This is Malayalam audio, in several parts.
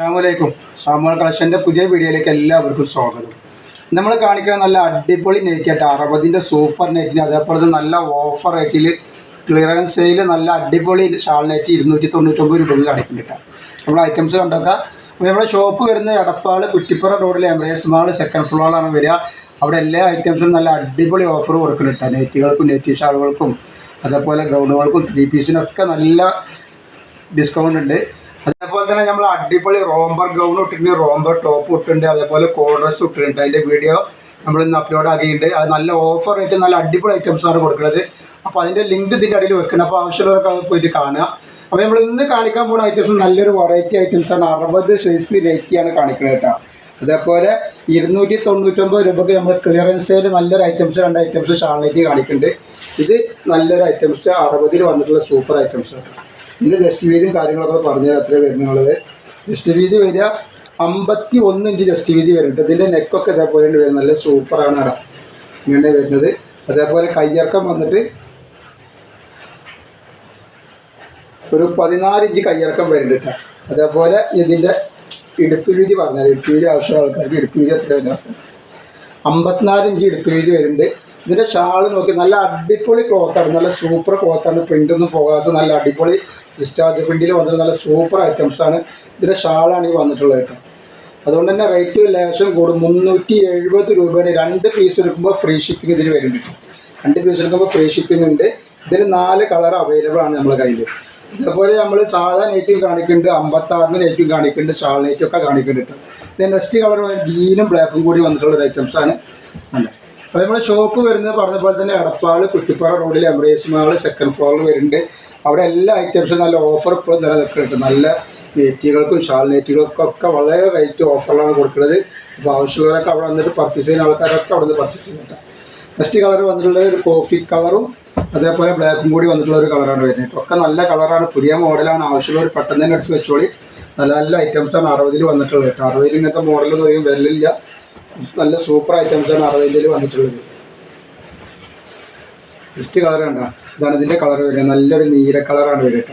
അസ്സാമലൈക്കും സാമുവൽ കളക്ഷന്റെ പുതിയ വീഡിയോയിലേക്ക് എല്ലാവർക്കും സ്വാഗതം. നമ്മൾ കാണിക്കുന്ന നല്ല അടിപൊളി നെറ്റ് ആയിട്ട് അറുപതിന്റെ സൂപ്പർ നെറ്റിന് അതേപോലെ നല്ല ഓഫർ റേറ്റിൽ ക്ലിയറൻസ് സെയിൽ നല്ല അടിപൊളി ഷാൾ നെറ്റ് ഇരുന്നൂറ്റി തൊണ്ണൂറ്റൊമ്പത് രൂപയ്ക്ക് കാണിക്കുന്നുണ്ട്. നമ്മൾ ഐറ്റംസ് കണ്ടൊക്കെ. അപ്പോൾ നമ്മുടെ ഷോപ്പ് വരുന്ന എടപ്പാൾ കുറ്റിപ്പുറ റോഡിലെ എംബ്രേസ് മാൾ സെക്കൻഡ് ഫ്ലോറിലാണ് വരിക. അവിടെ എല്ലാ ഐറ്റംസും നല്ല അടിപൊളി ഓഫർ കൊടുക്കുന്നുണ്ട്. നെറ്റുകൾക്കും നെറ്റ് ഷാളുകൾക്കും അതേപോലെ ഗൗണുകൾക്കും ത്രീ പീസിനൊക്കെ നല്ല ഡിസ്കൗണ്ട് ഉണ്ട്. തന്നെ നമ്മൾ അടിപൊളി റോംബർ ഗൗൺ ഇട്ടിട്ടുണ്ട് റോംബർ ടോപ്പ് ഇട്ടിട്ടുണ്ട് അതേപോലെ കോഡ്രസ് ഇട്ടിട്ടുണ്ട്. അതിന്റെ വീഡിയോ നമ്മൾ ഇന്ന് അപ്ലോഡ് ആക്കിയിട്ടുണ്ട്. അത് നല്ല ഓഫർ ആയിട്ട് നല്ല അടിപൊളി ഐറ്റംസ് ആണ് കൊടുക്കുന്നത്. അപ്പോൾ അതിന്റെ ലിങ്ക് ഇതിന്റെ അടിയിൽ വെക്കണം. അപ്പോൾ ആവശ്യമുള്ളവർക്ക് പോയിട്ട് കാണുക. അപ്പോൾ നമ്മൾ ഇന്ന് കാണിക്കാൻ പോകുന്ന ഐറ്റംസ് നല്ലൊരു വെറൈറ്റി ഐറ്റംസ് ആണ്. അറുപത് സൈസ് ലേറ്റിയാണ് കാണിക്കുന്നത് കേട്ടോ. അതേപോലെ ഇരുന്നൂറ്റി തൊണ്ണൂറ്റൊമ്പത് രൂപയ്ക്ക് നമ്മൾ ക്ലിയറൻസ് സെയിൽ നല്ലൊരു ഐറ്റംസ് രണ്ട് ഐറ്റംസ് ഷാളിലേക്ക് കാണിക്കുന്നുണ്ട്. ഇത് നല്ലൊരു ഐറ്റംസ് അറുപതിൽ വന്നിട്ടുള്ള സൂപ്പർ ഐറ്റംസ് ആണ്. ഇതിന്റെ ജസ്റ്റ് വീതിയും കാര്യങ്ങളൊക്കെ പറഞ്ഞാൽ അത്ര വരുന്നുള്ളത്. ജസ്റ്റ് വീതി വരിക. അമ്പത്തി ഒന്ന് ഇഞ്ച് ജസ്റ്റ് വീതി വരുന്നുണ്ട് ഇതിന്റെ നെക്കൊക്കെ ഇതേപോലെ വരുന്നത് നല്ല സൂപ്പറാണ് അട ഇങ്ങനെ വരുന്നത്. അതേപോലെ കയ്യിറക്കം വന്നിട്ട് ഒരു പതിനാല് ഇഞ്ച് കയ്യിറക്കം വരുന്നുണ്ട് കേട്ടോ. അതേപോലെ ഇതിന്റെ ഇടുപ്പ് വീതി പറഞ്ഞാൽ ഇടുപ്പ് വീതി ആവശ്യമുള്ള ആൾക്കാർക്ക് ഇടുപ്പ് വീതി എത്ര വരുന്നത് അമ്പത്തിനാല് ഇഞ്ച് ഇടുപ്പ് വീതി വരുന്നുണ്ട്. ഇതിന്റെ ഷാൾ നോക്കി നല്ല അടിപൊളി ക്ലോത്താണ് നല്ല സൂപ്പർ ക്ലോത്താണ് പ്രിന്റൊന്നും പോകാത്ത നല്ല അടിപൊളി ഡിസ്ചാർജ് പ്രിന്റിൽ വന്നത് നല്ല സൂപ്പർ ഐറ്റംസ് ആണ്. ഇതിന്റെ ഷാളാണ് ഈ വന്നിട്ടുള്ളത് കേട്ടോ. അതുകൊണ്ട് തന്നെ റേറ്റ് ലേശം കൂടും. മുന്നൂറ്റി എഴുപത് രൂപയാണ് രണ്ട് പീസ് എടുക്കുമ്പോൾ ഫ്രീ ഷിപ്പിംഗ് ഇതിന് വരുന്നുണ്ട്. രണ്ട് പീസ് എടുക്കുമ്പോൾ ഫ്രീ ഷിപ്പിംഗ് ഉണ്ട്. ഇതിൽ നാല് കളർ അവൈലബിൾ ആണ് നമ്മളെ കയ്യിൽ ഇതേപോലെ നമ്മൾ സാധാ നെറ്റും കാണിക്കുന്നുണ്ട്. അമ്പത്താറിന് നെറ്റും കാണിക്കുന്നുണ്ട്. ഷാൾ നെറ്റും ഒക്കെ കാണിക്കുന്നുണ്ട് ഇത് നെക്സ്റ്റ് കളർ ഗ്രീനും ബ്ലാക്കും കൂടി വന്നിട്ടുള്ള ഒരു ഐറ്റംസ് ആണ്. അല്ല? അപ്പോൾ നമ്മുടെ ഷോപ്പ് വരുന്നത് പറഞ്ഞ പോലെ തന്നെ എടപ്പാൾ കുട്ടിപ്പാറ റോഡിൽ എംബ്രേസ് മാൾ സെക്കൻഡ് ഫ്ലോറിൽ വരുന്നുണ്ട്. അവിടെ എല്ലാ ഐറ്റംസും നല്ല ഓഫർ ഇപ്പോഴും നിലനിൽക്കുന്നുണ്ട്. നല്ല നെറ്റുകൾക്കും ഷാൾ നെറ്റികൾക്കും ഒക്കെ വളരെ റേറ്റ് ഓഫറിലാണ് കൊടുക്കുന്നത്. അപ്പോൾ ആവശ്യമുള്ളവരൊക്കെ അവിടെ വന്നിട്ട് പർച്ചേസ് ചെയ്യുന്ന ആൾക്കാരൊക്കെ അവിടെ നിന്ന് പർച്ചേസ് ചെയ്യുന്നുണ്ട്. നെക്സ്റ്റ് കളർ വന്നിട്ടുള്ളത് ഒരു കോഫി കളറും അതേപോലെ ബ്ലാക്കും കൂടി വന്നിട്ടുള്ള ഒരു കളറാണ് വരുന്നത്. ഒക്കെ നല്ല കളറാണ് പുതിയ മോഡലാണ് ആവശ്യമുള്ളവർ പെട്ടെന്ന് തന്നെ എടുത്ത് വെച്ചോളി. നല്ല നല്ല ഐറ്റംസാണ് അറുപതിൽ വന്നിട്ടുള്ളത്. കേട്ടോ അറുപതിൽ ഇങ്ങനത്തെ മോഡലൊന്നും വരലില്ല. നല്ല സൂപ്പർ ഐറ്റംസാണ് അറുപതിൽ വന്നിട്ടുള്ളത്. ജസ്റ്റ് കളർ കണ്ട? ഇതാണ് ഇതിന്റെ കളർ വരിക നല്ലൊരു നീല കളറാണ് വരിക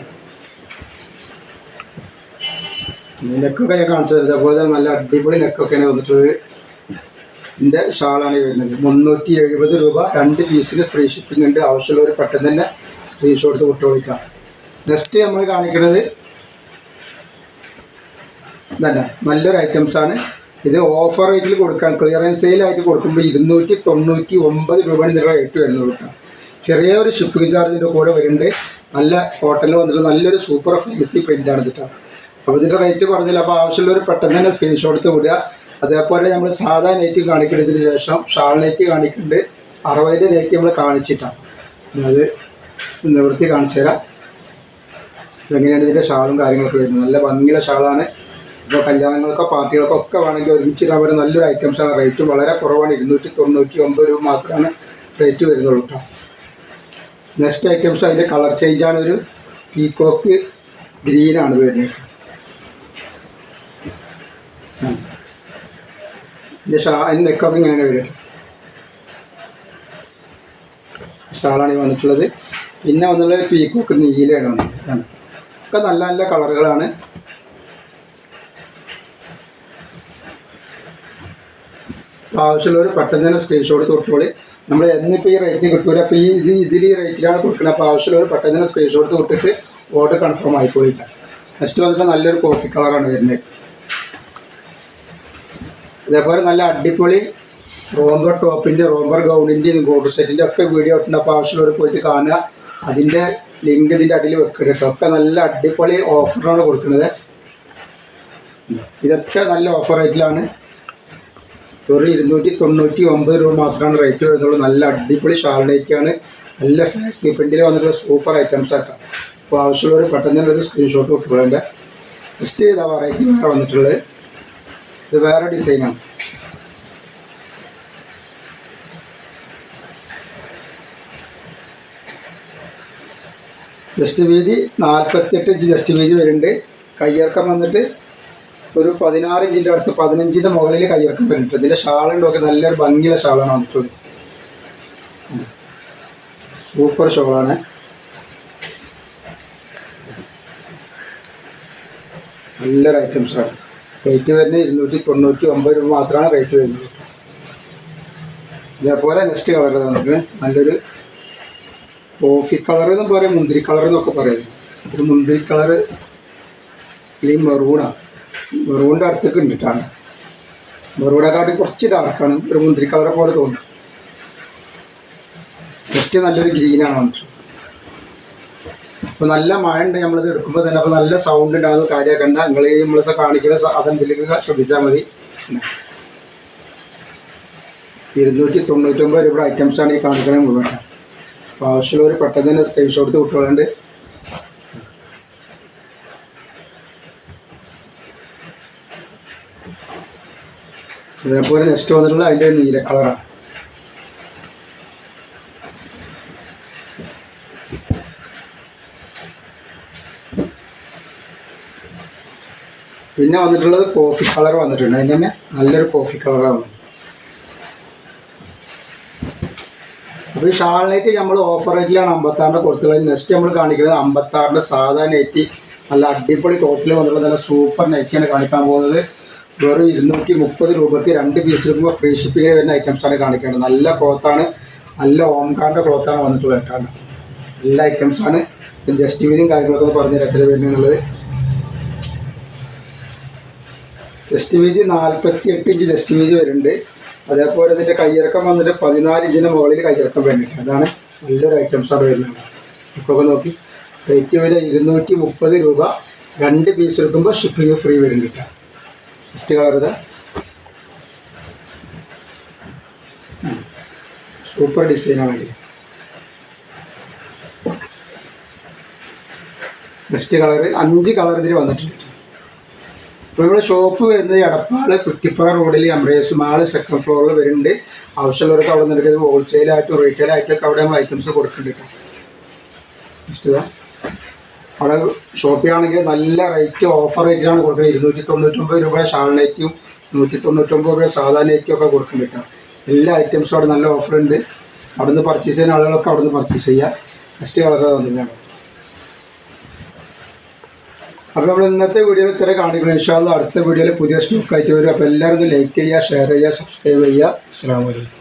നെക്കൊക്കെ ഞാൻ കാണിച്ചു തരുന്നത് അതുപോലെ നല്ല അടിപൊളി നെക്കൊക്കെയാണ് വന്നിട്ടുള്ളത്. ഇതിന്റെ ഷാളാണ് വരുന്നത്. മുന്നൂറ്റി എഴുപത് രൂപ രണ്ട് പീസിന് ഫ്രീ ഷിപ്പിംഗ് ഉണ്ട്. ആവശ്യമുള്ളവർ പെട്ടെന്ന് തന്നെ സ്ക്രീൻഷോട്ട് വിട്ടുകൊടുക്കാം നെക്സ്റ്റ് നമ്മൾ കാണിക്കുന്നത് ഇതല്ല? നല്ലൊരു ഐറ്റംസ് ആണ്. ഇത് ഓഫർ റേറ്റിൽ കൊടുക്കാൻ ക്ലിയറൻസ് സെയിലായിട്ട് കൊടുക്കുമ്പോൾ ഇരുന്നൂറ്റി തൊണ്ണൂറ്റി ഒമ്പത് രൂപയാണ് ഇതിന്റെ റേറ്റ് വരുന്നത് ചെറിയ ഒരു ഷിപ്പിംഗ് ചാർജിന്റെ കൂടെ വരുന്നുണ്ട്. നല്ല കോട്ടണിൽ വന്നിട്ട് നല്ലൊരു സൂപ്പർ ഫാൻസി പ്രിന്റാണ് കേട്ടോ അപ്പോൾ ഇതിന്റെ റേറ്റ് പറഞ്ഞില്ല അപ്പോൾ ആവശ്യമുള്ളവർ പെട്ടെന്ന് തന്നെ സ്ക്രീൻഷോട്ട് വിടുക. അതേപോലെ നമ്മൾ സാധാ നെറ്റ് കാണിക്കുന്നതിന് ശേഷം ഷാൾ നെറ്റ് കാണിക്കുന്നുണ്ട്. അറുപതിന്റെ നെറ്റ് നമ്മൾ കാണിച്ചിട്ടാണ് അത് നിവൃത്തി കാണിച്ചു തരാം. ഇതെങ്ങനെയാണ് ഇതിന്റെ ഷാളും കാര്യങ്ങളൊക്കെ വരുന്നത്? നല്ല ഭംഗിയുള്ള ഷാളാണ് ഇപ്പോൾ കല്യാണങ്ങൾക്കോ പാർട്ടികൾക്കോ ഒക്കെ വേണമെങ്കിൽ ഒരുമിച്ച് ഇടാൻ പറ്റുന്ന നല്ലൊരു ഐറ്റംസാണ് റേറ്റ് വളരെ കുറവാണ്. ഇരുന്നൂറ്റി തൊണ്ണൂറ്റി ഒമ്പത് രൂപ മാത്രമാണ് റേറ്റ് വരുന്നുള്ളൂ കേട്ടോ നെക്സ്റ്റ് ഐറ്റംസ് അതിന്റെ കളർ ചേഞ്ചാണ് ഒരു പീക്കോക്ക് ഗ്രീനാണ് വരുന്നത്. അതിന്റെ ഷാ അതിന്റെ നെക്കൊക്കെ ഇങ്ങനെയാണ് വരും ഷാളാണ് ഈ വന്നിട്ടുള്ളത്. പിന്നെ വന്നുള്ളത് പീക്കോക്ക് നീലയാണ് വന്നത് ഒക്കെ നല്ല നല്ല കളറുകളാണ് ആവശ്യമുള്ളവർ പെട്ടെന്ന് തന്നെ സ്ക്രീൻഷോട്ട് കൊടുത്തോളി. നമ്മൾ എന്നിപ്പോൾ ഈ റേറ്റിന് കിട്ടൂല. അപ്പോൾ ഈ ഇത് ഇതിൽ ഈ റേറ്റിലാണ് കൊടുക്കുന്നത് അപ്പോൾ ആവശ്യമുള്ളവർ പെട്ടെന്ന് തന്നെ സ്ക്രീൻഷോട്ട് കൊടുത്തിട്ട് ഓർഡർ കൺഫേം ആയിക്കോളില്ല. നെക്സ്റ്റ് വന്നിട്ട് നല്ലൊരു കോഫി കളറാണ് വരുന്നത്. അതേപോലെ നല്ല അടിപൊളി റോംബർ ടോപ്പിന്റെ റോംബർ ഗൗണിന്റെയും ഗോൾഡ് സെറ്റിന്റെ ഒക്കെ വീഡിയോ ഇട്ടുണ്ട് അപ്പോൾ ആവശ്യമുള്ളവർ പോയിട്ട് കാണുക. അതിന്റെ ലിങ്ക് ഇതിന്റെ അടിയിൽ വെക്കുന്നുണ്ട് കേട്ടോ. ഒക്കെ നല്ല അടിപൊളി ഓഫറാണ് കൊടുക്കുന്നത്. ഇതൊക്കെ നല്ല ഓഫർ റേറ്റിലാണ് ഒരു ഇരുന്നൂറ്റി തൊണ്ണൂറ്റി ഒമ്പത് രൂപ മാത്രമാണ് റേറ്റ് വരുന്നുള്ളൂ നല്ല അടിപൊളി ഷാൾ ആണ് നല്ല ഫാൻസി പ്രിന്റിൽ വന്നിട്ടുള്ള സൂപ്പർ ഐറ്റംസ് ആട്ടോ. അപ്പോൾ ആവശ്യമുള്ളവർ പെട്ടെന്ന് തന്നെ ഒരു സ്ക്രീൻഷോട്ട് കിട്ടുള്ളതിന്റെ ജസ്റ്റ് ചെയ്ത വെറൈറ്റി വേറെ വന്നിട്ടുള്ളത്. ഇത് വേറെ ഡിസൈനാണ് ജസ്റ്റ് വീതി നാൽപ്പത്തെട്ട് ഇഞ്ച് ജസ്റ്റ് വീതി വരുന്നുണ്ട്. കയ്യിറക്കം വന്നിട്ട് ഒരു പതിനാറ് ഇഞ്ചിന്റെ അടുത്ത് പതിനഞ്ചിന്റെ മുകളിൽ കൈയിറക്കം വരുന്നുണ്ട് ഇതിന്റെ ഷാളുണ്ടൊക്കെ നല്ലൊരു ഭംഗിയുള്ള ഷാളാണ് വന്നിട്ടുള്ളത് സൂപ്പർ ഷോളാണ്. നല്ലൊരു ഐറ്റംസാണ് റേറ്റ് വരുന്നത് ഇരുന്നൂറ്റി തൊണ്ണൂറ്റി ഒമ്പത് രൂപ മാത്രമാണ് റേറ്റ് വരുന്നത്. ഇതേപോലെ നെക്സ്റ്റ് കളർ നമുക്ക്? നല്ലൊരു കോഫി കളർ എന്നും പറയും മുന്തിരി കളർ എന്നൊക്കെ പറയുന്നത് മുന്തിരി കളർ അല്ലെങ്കിൽ മെറൂണാണ് മെറൂണിന്റെ അടുത്തേക്ക് ഉണ്ടിട്ടാണ്. മെറൂണെക്കാട്ടി കുറച്ച് ഡാർക്കാണ് ഒരു മുന്തിരി കളറെ പോലെ തോന്നും ഏറ്റവും നല്ലൊരു ഗ്രീനാണ് വന്നിട്ട്. അപ്പോൾ നല്ല മഴ ഉണ്ട് നമ്മളിത് എടുക്കുമ്പോൾ തന്നെ അപ്പോൾ നല്ല സൗണ്ട് ഉണ്ടാകുന്ന കാര്യമാക്കണ്ട നിങ്ങൾ ഈ നമ്മൾ കാണിക്കുന്ന അതെന്തിലേക്ക് ശ്രദ്ധിച്ചാൽ മതി. ഇരുന്നൂറ്റി തൊണ്ണൂറ്റൊമ്പത് രൂപയുടെ ഐറ്റംസാണ് ഈ കാണിക്കുന്നത് മുഴുവൻ. അപ്പോൾ ആവശ്യമുള്ളവർ പെട്ടെന്ന് തന്നെ സ്ക്രീൻഷോട്ട് എടുത്ത് അതേപോലെ നെക്സ്റ്റ് വന്നിട്ടുള്ള അതിന്റെ നീല കളറാണ് പിന്നെ വന്നിട്ടുള്ളത് കോഫി കളർ വന്നിട്ടുണ്ട്. അതിന് തന്നെ നല്ലൊരു കോഫി കളറാണ് ഈ ഷാൾ നൈറ്റ് നമ്മൾ ഓഫർ റേറ്റിലാണ് അമ്പത്താറിന്റെ കൊടുത്തുള്ളത്. നെക്സ്റ്റ് നമ്മൾ കാണിക്കുന്നത് അമ്പത്താറിന്റെ സാധാ നൈറ്റി നല്ല അടിപൊളി ടോപ്പിൽ വന്നിട്ടുള്ള നല്ല സൂപ്പർ നൈറ്റിയാണ് കാണിക്കാൻ പോകുന്നത്. വെറും ഇരുന്നൂറ്റി മുപ്പത് രൂപയ്ക്ക് രണ്ട് പീസ് എടുക്കുമ്പോൾ ഫ്രീ ഷിപ്പിംഗ് വരുന്ന ഐറ്റംസാണ് കാണിക്കേണ്ടത്. നല്ല ക്ലോത്താണ് നല്ല ഓംകാറിന്റെ ക്ലോത്താണ് വന്നിട്ടുള്ളത് കേട്ടാണ് എല്ലാ ഐറ്റംസാണ് ജസ്റ്റ് വീതിയും കാര്യങ്ങളൊക്കെ ഒന്ന് പറഞ്ഞു എത്ര വരുന്നത് എന്നുള്ളത്. ജസ്റ്റ് വീതി നാൽപ്പത്തി എട്ട് ഇഞ്ച് ജസ്റ്റ് വീതി വരുന്നുണ്ട്. അതേപോലെ ഇതിന്റെ കയ്യിറക്കം വന്നിട്ട് പതിനാല് ഇഞ്ചിന് മുകളിൽ കയ്യിറക്കം വരുന്നുണ്ട്. അതാണ് നല്ലൊരു ഐറ്റംസാണ് വരുന്നത്. ഇപ്പോൾ നോക്കി. റേറ്റ് വില ഇരുന്നൂറ്റി മുപ്പത് രൂപ രണ്ട് പീസ് എടുക്കുമ്പോൾ ഷിപ്പിംഗ് ഫ്രീ വരുന്നുണ്ട് ഫസ്റ്റ് കളർ ഇത് സൂപ്പർ ഡിസൈനാണ് ഇത്. ബെസ്റ്റ് കളർ അഞ്ച് കളർ ഇതിൽ വന്നിട്ടുണ്ട്. അപ്പോൾ ഇവിടെ ഷോപ്പ് വരുന്നത് എടപ്പാൾ കുറ്റിപ്പുറ റോഡിൽ അംബ്രേസ് മാൾ സെക്കൻഡ് ഫ്ലോറിൽ വരുന്നുണ്ട്. ആവശ്യമുള്ളവർക്ക് അവിടെ നിന്ന് ഹോൾസെയിലായിട്ടും റീറ്റെയിലായിട്ടൊക്കെ അവിടെ ഐറ്റംസ് കൊടുക്കുന്നുണ്ട് കേട്ടോ. ഇഷ്ടതാ അവിടെ ഷോപ്പിൽ ആണെങ്കിൽ നല്ല റേറ്റ് ഓഫർ റേറ്റിലാണ് കൊടുക്കുന്നത്. ഇരുന്നൂറ്റി തൊണ്ണൂറ്റൊമ്പത് രൂപ ഷാൾ നൈറ്റും തൊണ്ണൂറ്റൊമ്പത് രൂപ സാധാ നൈറ്റും ഒക്കെ കൊടുക്കുന്നുണ്ട് എല്ലാ ഐറ്റംസും അവിടെ നല്ല ഓഫർ ഉണ്ട്. അവിടുന്ന് പർച്ചേസ് ചെയ്യുന്ന ആളുകളൊക്കെ അവിടുന്ന് പർച്ചേസ് ചെയ്യുക നെക്സ്റ്റ് കളർ തന്നെയാണ് അപ്പോൾ നമ്മൾ ഇന്നത്തെ വീഡിയോയിൽ ഇത്ര കാണിക്കണം. ഇൻഷാല്ല അടുത്ത വീഡിയോയിൽ പുതിയ സ്റ്റോക്ക് ആയിട്ട് വരും. അപ്പോൾ എല്ലാവരും ലൈക്ക് ചെയ്യുക ഷെയർ ചെയ്യുക സബ്സ്ക്രൈബ് ചെയ്യുക. അസ്സാം വലൈക്കും